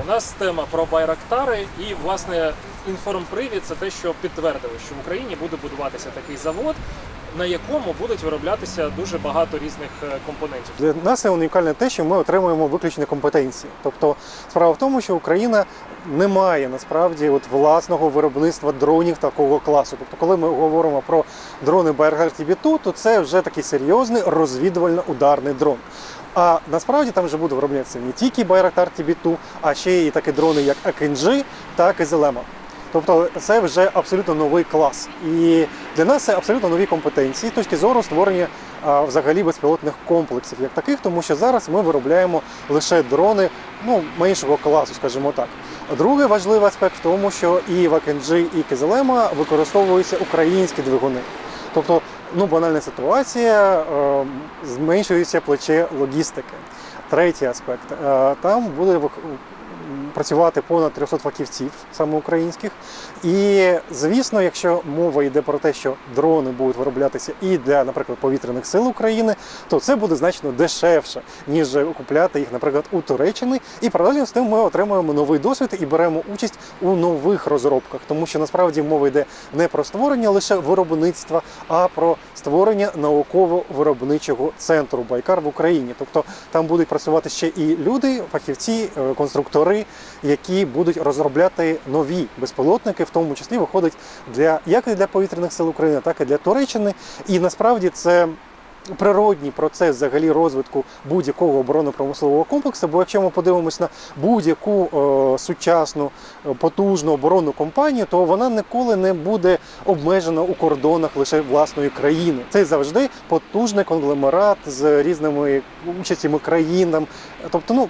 У нас тема про байрактари, і власне інформпривід це те, що підтвердили, що в Україні буде будуватися такий завод, на якому будуть вироблятися дуже багато різних е, компонентів. Для нас унікальне те, що ми отримуємо виключні компетенції. Тобто справа в тому, що Україна не має насправді от власного виробництва дронів такого класу. Тобто, коли ми говоримо про дрони TB2, то це вже такий серйозний розвідувально-ударний дрон. А насправді там вже буде вироблятися не тільки Bayraktar TB2, а ще і такі дрони, як Akinji та Кизелема. Тобто це вже абсолютно новий клас. І для нас це абсолютно нові компетенції з точки зору створення а, взагалі безпілотних комплексів, як таких, тому що зараз ми виробляємо лише дрони ну, меншого класу, скажімо так. Другий важливий аспект в тому, що і в Акенджі, і Кизелема використовуються українські двигуни. Тобто, ну банальна ситуація, е, зменшується плече логістики. Третій аспект. Е, там буде працювати понад 300 фахівців, саме українських. І звісно, якщо мова йде про те, що дрони будуть вироблятися і для, наприклад, повітряних сил України, то це буде значно дешевше, ніж купляти їх, наприклад, у Туреччини. І паралельно з тим ми отримуємо новий досвід і беремо участь у нових розробках, тому що насправді мова йде не про створення лише виробництва, а про створення науково-виробничого центру Байкар в Україні. Тобто там будуть працювати ще і люди, фахівці, е, конструктори, які будуть розробляти нові безпілотники, в тому числі виходить для як і для повітряних сил України, так і для Туреччини. І насправді це. Природній процес взагалі розвитку будь-якого оборонно-промислового комплексу. Бо якщо ми подивимось на будь-яку е, сучасну е, потужну оборонну компанію, то вона ніколи не буде обмежена у кордонах лише власної країни. Це завжди потужний конгломерат з різними участями країн. Тобто, ну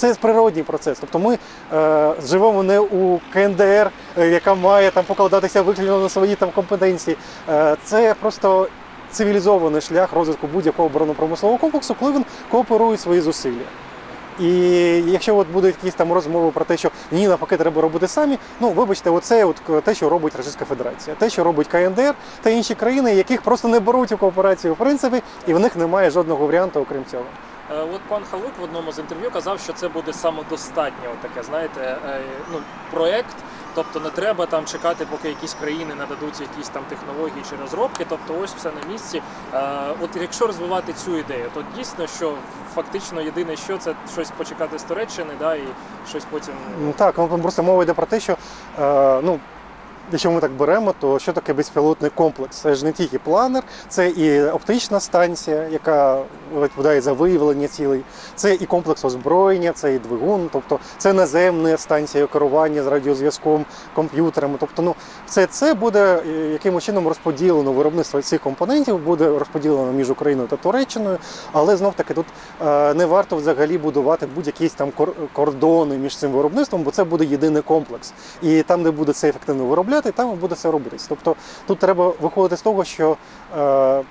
це природній процес. Тобто ми е, живемо не у КНДР, е, яка має там покладатися виключно на свої там компетенції. Е, це просто цивілізований шлях розвитку будь-якого оборонно-промислового комплексу, коли він кооперує свої зусилля. І якщо от будуть якісь там розмови про те, що ні, навпаки, треба робити самі, ну вибачте, оце от те, що робить Російська Федерація, те, що робить КНДР та інші країни, яких просто не беруть у кооперацію в принципі, і в них немає жодного варіанту, окрім цього. Е, От пан Халук в одному з інтерв'ю казав, що це буде самодостатнє, от таке, знаєте, е, ну, проект. Тобто не треба там чекати, поки якісь країни нададуть якісь там технології чи розробки. Тобто, ось все на місці. Е, От якщо розвивати цю ідею, то дійсно, що фактично єдине, що це щось почекати з Туреччини, да, і щось потім Ну так, ну просто мова йде про те, що е, ну. Якщо ми так беремо, то що таке безпілотний комплекс? Це ж не тільки планер, це і оптична станція, яка відповідає за виявлення цілей, це і комплекс озброєння, це і двигун, тобто це наземна станція керування з радіозв'язком, комп'ютерами. Тобто, ну все це буде е, якимось чином розподілено виробництво цих компонентів, буде розподілено між Україною та Туреччиною, але знов таки тут е, не варто взагалі будувати будь-які там кор- кордони між цим виробництвом, бо це буде єдиний комплекс. І там, де буде це ефективно виробляти, там буде це робитись. Тобто тут треба виходити з того, що е,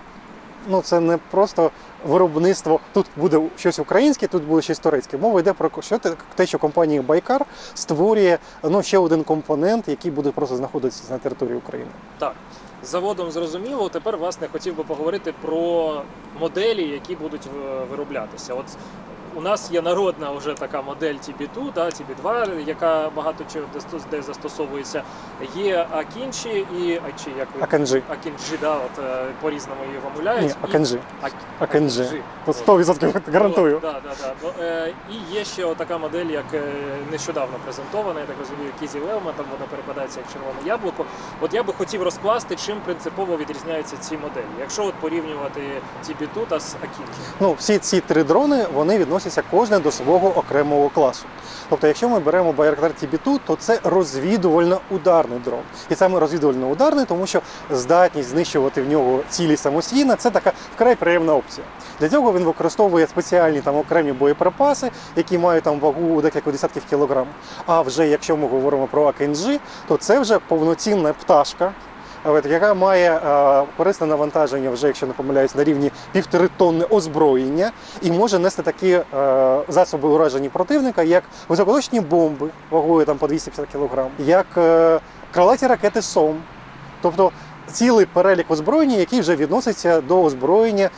ну, це не просто виробництво. Тут буде щось українське, тут буде щось турецьке. Мова йде про що те, що компанія Байкар створює ну, ще один компонент, який буде просто знаходитися на території України. Так, заводом зрозуміло. Тепер власне хотів би поговорити про моделі, які будуть е, вироблятися. От у нас є народна вже така модель TB2, да, TB2, яка багато чого де застосовується. Є Акінші і а чи як ви Акенджі. Акінджі, да, от е, по-різному її вимовляють. Ні, Акенджі. Акенджі. Тут 100% гарантую. Да, да, да. Ну, е, і є ще така модель, як е, нещодавно презентована, я так розумію, Кізі Велма, там вона перекладається як червоне яблуко. От я би хотів розкласти, чим принципово відрізняються ці моделі. Якщо от порівнювати TB2 та з Акінджі. Ну, всі ці три дрони вони відносяться кожне до свого окремого класу. Тобто, якщо ми беремо Bayraktar TB2, то це розвідувально-ударний дрон. І саме розвідувально-ударний, тому що здатність знищувати в нього цілі самостійно це така вкрай приємна опція. Для цього він використовує спеціальні там окремі боєприпаси, які мають там вагу у декілька десятків кілограм. А вже якщо ми говоримо про АКНЖ, то це вже повноцінна пташка. Яка має е, корисне навантаження, вже якщо не помиляюсь, на рівні півтори тонни озброєння, і може нести такі е, засоби ураження противника, як високоточні бомби вагою там по 250 кг, як е, крилаті ракети СОМ. Тобто цілий перелік озброєння, який вже відноситься до озброєння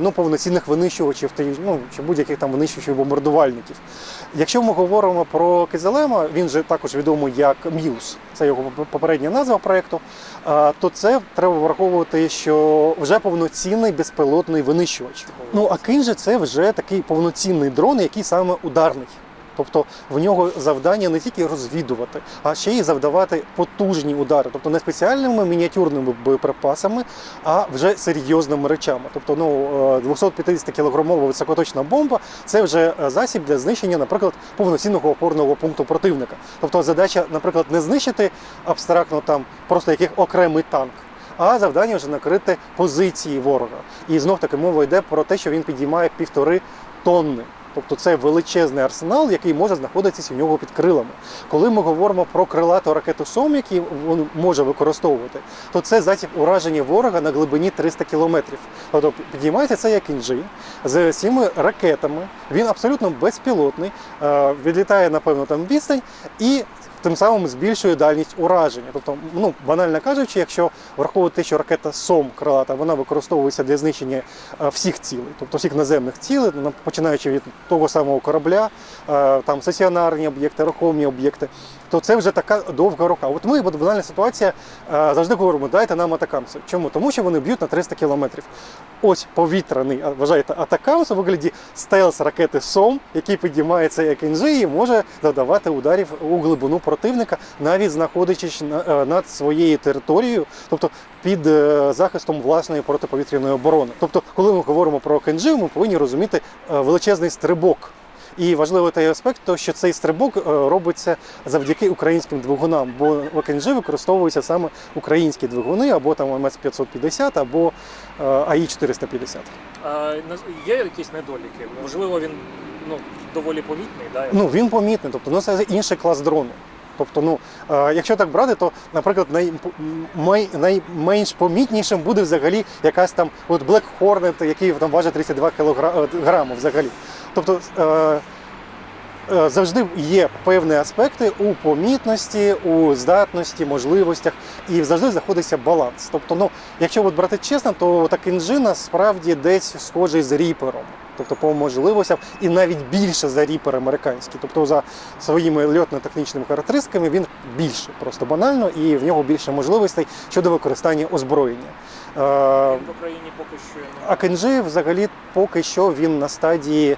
ну, повноцінних винищувачів та ну, чи будь-яких там винищувачів бомбардувальників. Якщо ми говоримо про Кизелема, він же також відомий як М'юз, це його попередня назва проєкту, а, то це треба враховувати, що вже повноцінний безпілотний винищувач. Ну а Кинже це вже такий повноцінний дрон, який саме ударний. Тобто в нього завдання не тільки розвідувати, а ще й завдавати потужні удари, тобто не спеціальними мініатюрними боєприпасами, а вже серйозними речами. Тобто, ну 250 кілограмова високоточна бомба це вже е, засіб для знищення, наприклад, повноцінного опорного пункту противника. Тобто задача, наприклад, не знищити абстрактно там просто яких окремий танк. А завдання вже накрити позиції ворога. І знов таки мова йде про те, що він підіймає півтори тонни. Тобто це величезний арсенал, який може знаходитися у нього під крилами. Коли ми говоримо про крилату ракету СОМ, який він може використовувати, то це засіб ураження ворога на глибині 300 кілометрів. Тобто підіймається це як інжи з цими ракетами. Він абсолютно безпілотний, е, відлітає, напевно, там відстань і. Тим самим збільшує дальність ураження. Тобто, ну банально кажучи, якщо враховувати що ракета СОМ крилата вона використовується для знищення е, всіх цілей, тобто всіх наземних цілей, ну, починаючи від того самого корабля, е, там стаціонарні об'єкти, рухомі об'єкти, то це вже така довга рука. От ми, банальна ситуація, е, завжди говоримо, дайте нам атакамси. Чому? Тому що вони б'ють на 300 кілометрів. Ось повітряний, вважаєте, атакамс у вигляді стелс ракети СОМ, який підіймається як інжи і може завдавати ударів у глибину противника, навіть знаходячись е, над своєю територією, тобто під е, захистом власної протиповітряної оборони. Тобто, коли ми говоримо про Кенджи, ми повинні розуміти е, величезний стрибок. І важливий той аспект, то що цей стрибок робиться завдяки українським двигунам, бо в КНЖ використовуються саме українські двигуни, або там МС 550, або е, АІ 450. А, є якісь недоліки? Можливо, він ну, доволі помітний, да? Ну він помітний, тобто ну, це інший клас дрону. Тобто, ну е, якщо так брати, то, наприклад, най, найменш помітнішим буде взагалі якась там от Black Hornet, який там важить 32 кг взагалі. Тобто е, е, завжди є певні аспекти у помітності, у здатності, можливостях, і завжди знаходиться баланс. Тобто, ну, якщо от брати чесно, то так інжи насправді десь схожий з ріпером. Тобто по можливостям і навіть більше за ріпер американський. Тобто за своїми льотно-технічними характеристиками він більше, просто банально, і в нього більше можливостей щодо використання озброєння. Е, в Україні поки що не а Кенджи взагалі поки що він на стадії,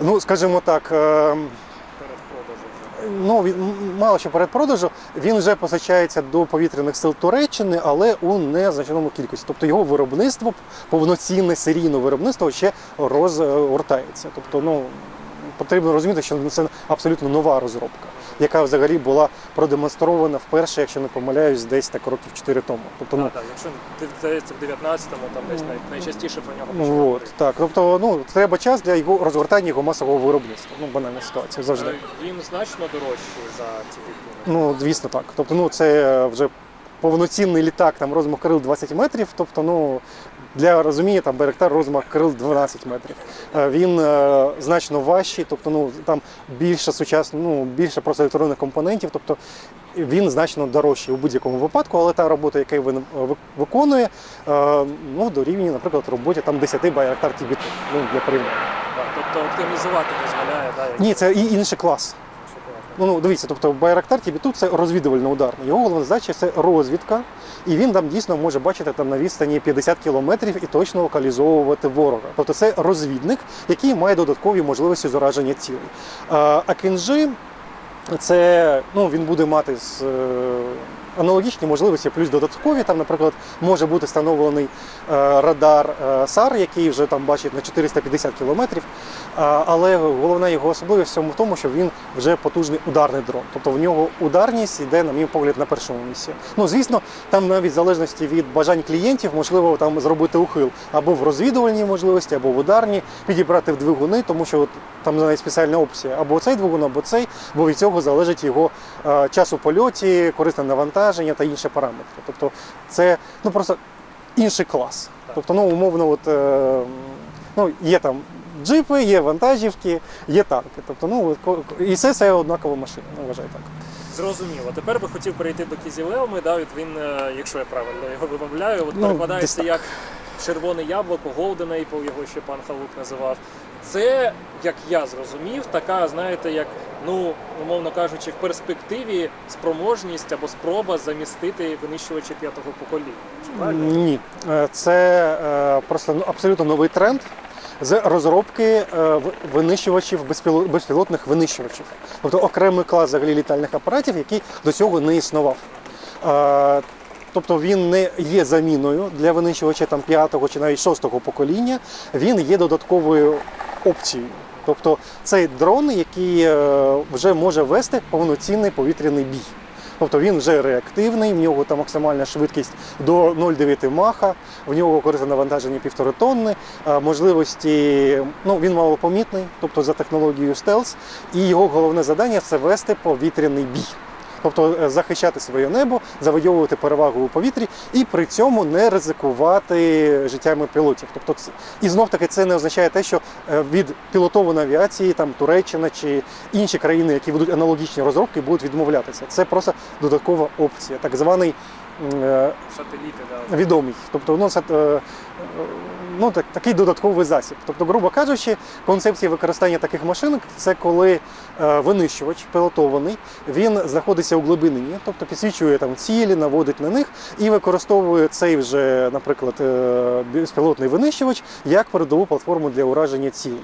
ну скажімо так, е, перед продажем. вже. Ну він мало що перед продажу. Він вже позичається до повітряних сил Туреччини, але у незначному кількості. Тобто його виробництво, повноцінне серійне виробництво ще розгортається. Тобто, ну потрібно розуміти, що це абсолютно нова розробка, яка взагалі була продемонстрована вперше, якщо не помиляюсь, десь так років 4 тому. Тобто, ну, Так, якщо здається в 19-му, там десь най- найчастіше про нього почали от, говорити. так. Тобто, ну, треба час для його розгортання його масового виробництва. Ну, банальна ситуація завжди. Е, Він значно дорожчий за ці двигуни. Ну, звісно, так. Тобто, ну, це вже повноцінний літак, там розмах крил 20 метрів. Тобто, ну, для розуміння, там Байрактар розмах крил 12 метрів. Е, Він е, значно важчий, тобто, ну, там більше сучасно, ну, більше просто електронних компонентів. Тобто, він значно дорожчий у будь-якому випадку, але та робота, яку він е, виконує, е, ну, дорівнює, наприклад, роботі там 10 Байрактар TB2, ну, для порівняння. Тобто оптимізувати дозволяє, да, як Ні, це і інший клас. Ну, дивіться, тобто Байрактар TB2 це розвідувально ударний. Його головна задача це розвідка, і він там дійсно може бачити там на відстані 50 кілометрів і точно локалізовувати ворога. Тобто це розвідник, який має додаткові можливості зураження цілей. А, а кінжи це ну, він буде мати з, е, аналогічні можливості, плюс додаткові. Там, наприклад, може бути встановлений е, радар е, САР, який вже там бачить на 450 кілометрів. А, Але головна його особливість в цьому в тому, що він вже потужний ударний дрон. Тобто в нього ударність йде, на мій погляд, на першому місці. Ну, звісно, там навіть в залежності від бажань клієнтів, можливо, там зробити ухил або в розвідувальній можливості, або в ударній, підібрати в двигуни, тому що от, там навіть спеціальна опція або цей двигун, або цей, бо від цього залежить його е, час у польоті, корисне навантаження та інші параметри. Тобто це ну просто інший клас. Тобто, ну умовно, от е, ну є там. Джипи, є вантажівки, є танки. Тобто, ну і це, це однакова машина, ну, вважаю так. Зрозуміло. Тепер би хотів перейти до Кізілеуми. Да, от він, е, якщо я правильно його вимовляю, от Ну, перекладається десь як червоне яблуко, Apple, його ще пан Халук називав. Це, як я зрозумів, така, знаєте, як, ну, умовно кажучи, в перспективі спроможність або спроба замістити винищувачі п'ятого покоління. Чи правильно? Ні, Е, це е, просто ну, абсолютно новий тренд з розробки е, винищувачів безпілотних винищувачів, тобто окремий клас взагалі літальних апаратів, який до цього не існував. Тобто він не є заміною для винищувача там п'ятого чи навіть шостого покоління. Він є додатковою опцією. Тобто цей дрон, який е, вже може вести повноцінний повітряний бій. Тобто він вже реактивний, в нього там максимальна швидкість до 0,9 маха, в нього корисне навантаження півтори тонни, можливості, ну він малопомітний, тобто за технологією стелс, і його головне завдання це вести повітряний бій. Тобто е, захищати своє небо, завойовувати перевагу у повітрі і при цьому не ризикувати життями пілотів. Тобто, і знов таки це не означає те, що е, від пілотованої авіації, там Туреччина чи інші країни, які ведуть аналогічні розробки, будуть відмовлятися. Це просто додаткова опція, так званий е, Сателіти, да. відомий. Тобто, ну, ну, так, такий додатковий засіб. Тобто, грубо кажучи, концепція використання таких машин це коли е, винищувач пілотований, він знаходиться у глибині, тобто підсвічує там цілі, наводить на них і використовує цей вже, наприклад, е, безпілотний винищувач як передову платформу для ураження цілей.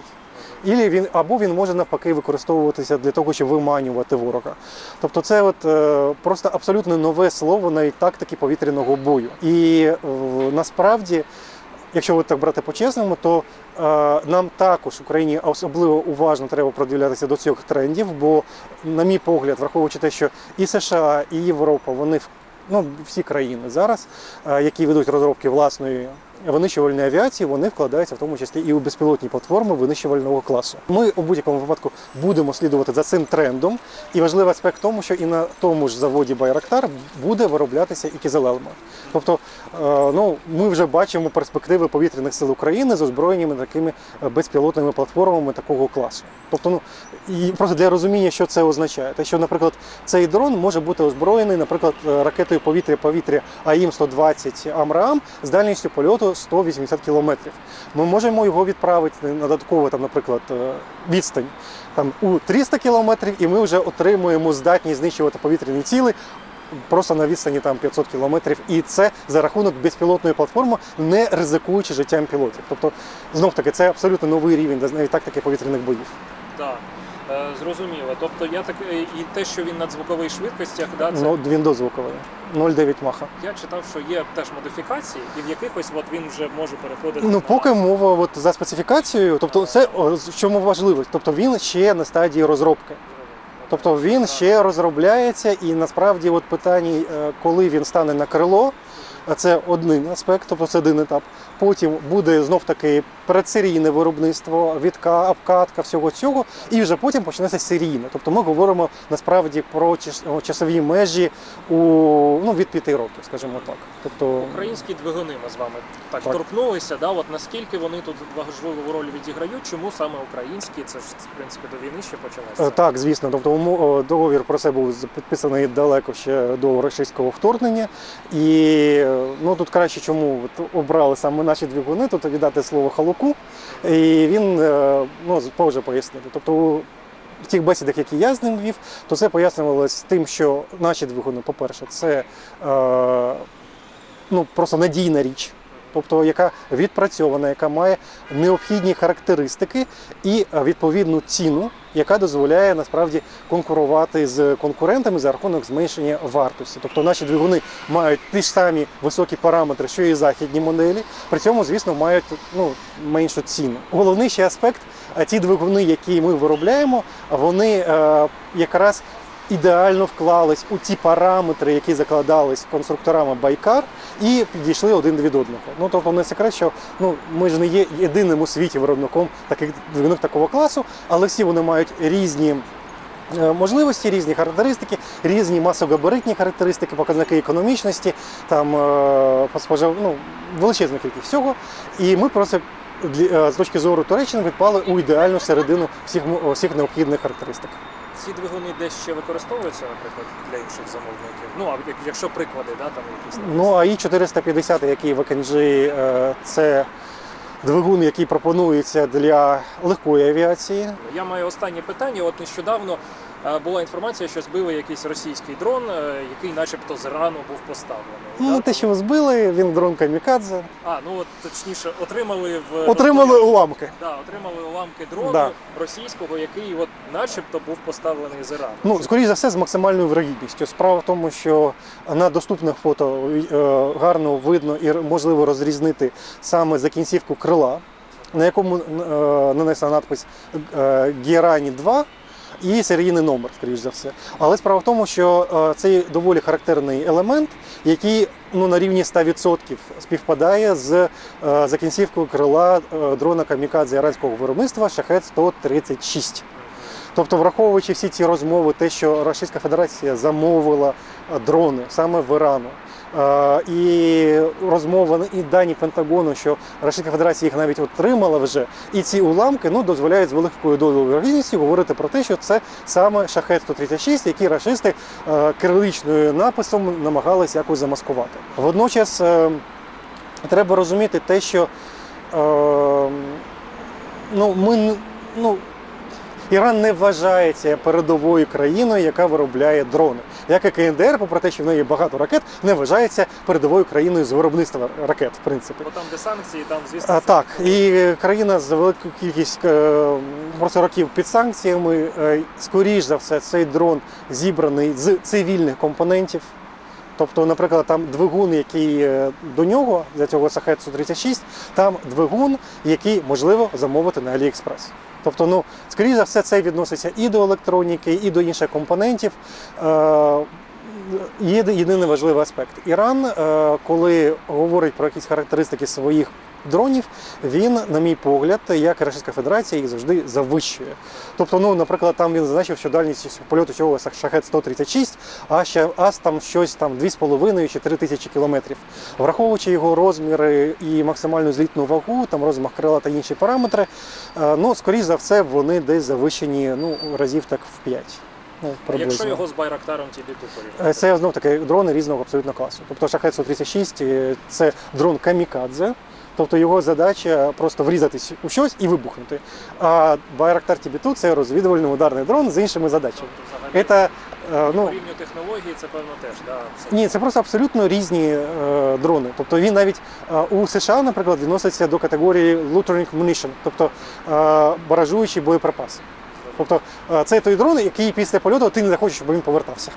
Ілі він або він може навпаки використовуватися для того, щоб виманювати ворога. Тобто, це от е, просто абсолютно нове слово навіть тактики повітряного бою. І е, насправді, якщо ви так брати по-чесному, то е, нам також в Україні особливо уважно треба продивлятися до цих трендів, бо, на мій погляд, враховуючи те, що і США, і Європа, вони в- ну, всі країни зараз, е, які ведуть розробки власної винищувальної авіації, вони вкладаються в тому числі і у безпілотні платформи винищувального класу. Ми у будь-якому випадку будемо слідувати за цим трендом. І важливий аспект в тому, що і на тому ж заводі Байрактар буде вироблятися і кізелелма. Тобто, е, ну ми вже бачимо перспективи повітряних сил України з озброєннями такими е, безпілотними платформами такого класу. Тобто, ну і просто для розуміння, що це означає, те, що, наприклад, цей дрон може бути озброєний, наприклад, ракетою повітря-повітря АІМ 120 Амрам з дальністю польоту 180 км. Ми можемо його відправити на додатково, там, наприклад, е, відстань там у 300 км, і ми вже отримуємо здатність знищувати повітряні ціли. Просто на відстані там 500 кілометрів, і це за рахунок безпілотної платформи, не ризикуючи життям пілотів. Тобто, знов таки, це абсолютно новий рівень навіть тактики повітряних боїв. Так. Зрозуміло. Тобто я так е, і те, що він на звукових швидкостях, да, це Ну, він дозвуковий 0,9 маха. я читав, що є теж модифікації, і в якихось от він вже може переходити. Ну, на- поки мова от, за специфікацією, тобто це в чому важливість. Тобто він ще на стадії розробки. Тобто він ще розробляється, і насправді от питання, е, коли він стане на крило, е, це один аспект, тобто це один етап. Потім буде знов таки предсерійне виробництво, відка, обкатка, всього цього, і вже потім почнеться серійне. Тобто ми говоримо насправді про час- часові межі у ну від п'яти років, скажімо так. Тобто Українські двигуни ми з вами так, Так. торкнулися. Да, от наскільки вони тут важливу роль відіграють, чому саме українські? Це ж в принципі до війни ще Е, почалося. Так, звісно. Тобто договір про це був підписаний далеко ще до російського вторгнення. І е, ну тут краще, чому от обрали саме наші двигуни, тут віддати слово Халуку. І він е, ну, позже пояснити. Тобто в тих бесідах, які я з ним вів, то це пояснювалося тим, що наші двигуни, по-перше, це е, ну, просто надійна річ. Тобто, яка відпрацьована, яка має необхідні характеристики і е, відповідну ціну, яка дозволяє насправді конкурувати з конкурентами за рахунок зменшення вартості. Тобто наші двигуни мають ті ж самі високі параметри, що і західні моделі, при цьому, звісно, мають ну, меншу ціну. Головний ще аспект, а ті двигуни, які ми виробляємо, вони е, якраз ідеально вклались у ті параметри, які закладались конструкторами Байкар, і підійшли один від одного. Ну тобто не секрет, що ну ми ж не є єдиним у світі виробником таких двигунів такого класу, але всі вони мають різні. е, Можливості, різні характеристики, різні масогабаритні характеристики, показники економічності, там е, спожив, ну, величезна кількість всього. І ми просто е, з точки зору Туреччини відпали у ідеальну середину всіх, всіх необхідних характеристик. Ці двигуни десь ще використовуються, наприклад, для інших замовників. Ну, а якщо приклади, да, там якісь. Ну, а і 450, який в ЕКНЖ, е, це двигун, який пропонується для легкої авіації. Я маю останнє питання. От нещодавно була інформація, що збили якийсь російський дрон, е, який начебто зрано був поставлений. Ну, да, те, що збили, він дрон камікадзе. А, ну от точніше, отримали в Отримали уламки. Да, отримали уламки дрону Да. російського, який от начебто був поставлений з Ірану. Ну, скоріш за все, з максимальною вирогідністю. Справа в тому, що на доступних фото е, гарно видно і можливо розрізнити саме за кінцівку крила, на якому е, нанесена надпис е, Гірані 2 і серійний номер, скоріш за все. Але справа в тому, що е, це доволі характерний елемент, який ну, на рівні 100% співпадає з е, за кінцівкою крила е, дрона камікадзе іранського виробництва Шахет 136. Тобто, враховуючи всі ці розмови, те, що Російська Федерація замовила дрони саме в Ірану, і розмова і дані Пентагону, що Російська Федерація їх навіть отримала вже, і ці уламки ну, дозволяють з великою долею вірогідності говорити про те, що це саме шахет 136, який рашисти е, кириличною написом намагалися якось замаскувати. Водночас е, треба розуміти те, що е, ну, ми ну, Іран не вважається передовою країною, яка виробляє дрони. Як і КНДР, попри те, що в неї багато ракет, не вважається передовою країною з виробництва ракет, в принципі. Бо там, де санкції, там, звісно, А, так, і країна з великою кількістю е, просто років під санкціями. Е, Скоріш за все, цей дрон зібраний з цивільних компонентів. Тобто, наприклад, там двигун, який е, до нього, для цього Сахет 136, там двигун, який можливо замовити на AliExpress. Тобто, ну, скоріше за все, це відноситься і до електроніки, і до інших компонентів. Е, Є єдиний важливий аспект. Іран, е, коли говорить про якісь характеристики своїх дронів, він, на мій погляд, як Російська Федерація, їх завжди завищує. Тобто, ну, наприклад, там він зазначив, що дальність польоту цього шахет 136, а ще ас там щось там 2,5 чи 3 тисячі кілометрів. Враховуючи його розміри і максимальну злітну вагу, там розмах крила та інші параметри, е, ну, скоріш за все, вони десь завищені ну, разів так в 5. Ну, приблизно. якщо його з Байрактаром TB2 порівняти. Е, Це знов таки дрони різного абсолютно класу. Тобто шахет 136 е, це дрон камікадзе. Тобто його задача просто врізатись у щось і вибухнути. А Байрактар TB2 це розвідувальний ударний дрон з іншими задачами. Тобто, Це, е, по ну, рівню технології це певно теж. Да, абсолютно. ні, це просто абсолютно різні е, дрони. Тобто він навіть е, у США, наприклад, відноситься до категорії loitering munition, тобто е, баражуючі боєприпаси. Тобто е, це той дрон, який після польоту ти не захочеш, щоб він повертався.